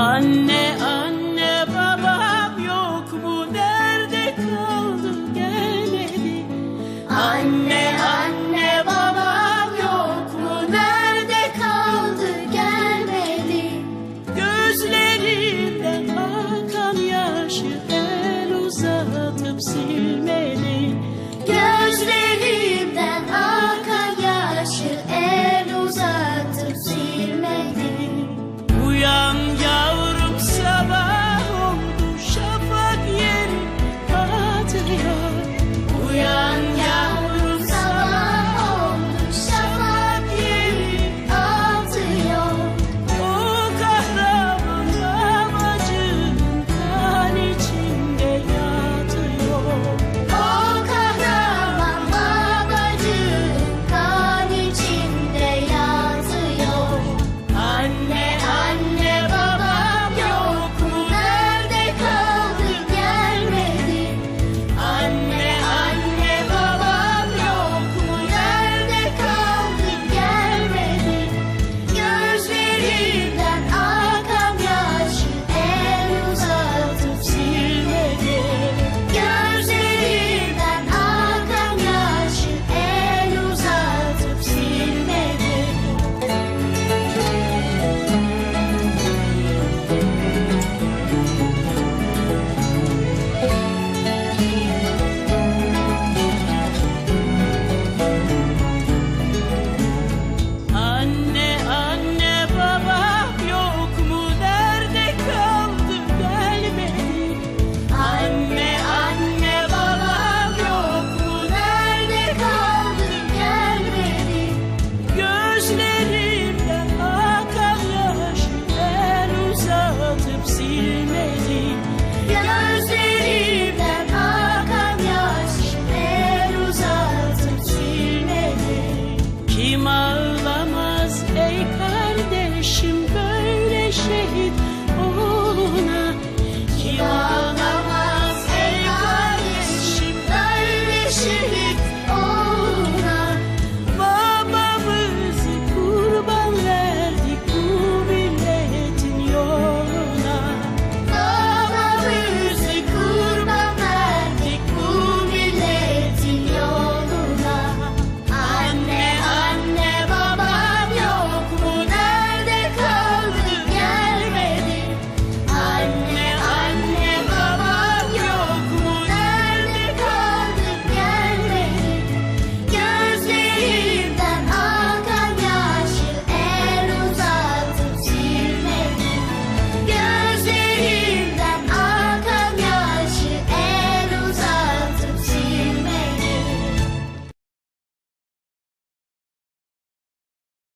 Anne anne babam yok mu? Nerede kaldım gelmedi. Anne anne babam yok mu? Nerede kaldı? Gelmedi. Gözlerinden akan yaşı el uzatıp sil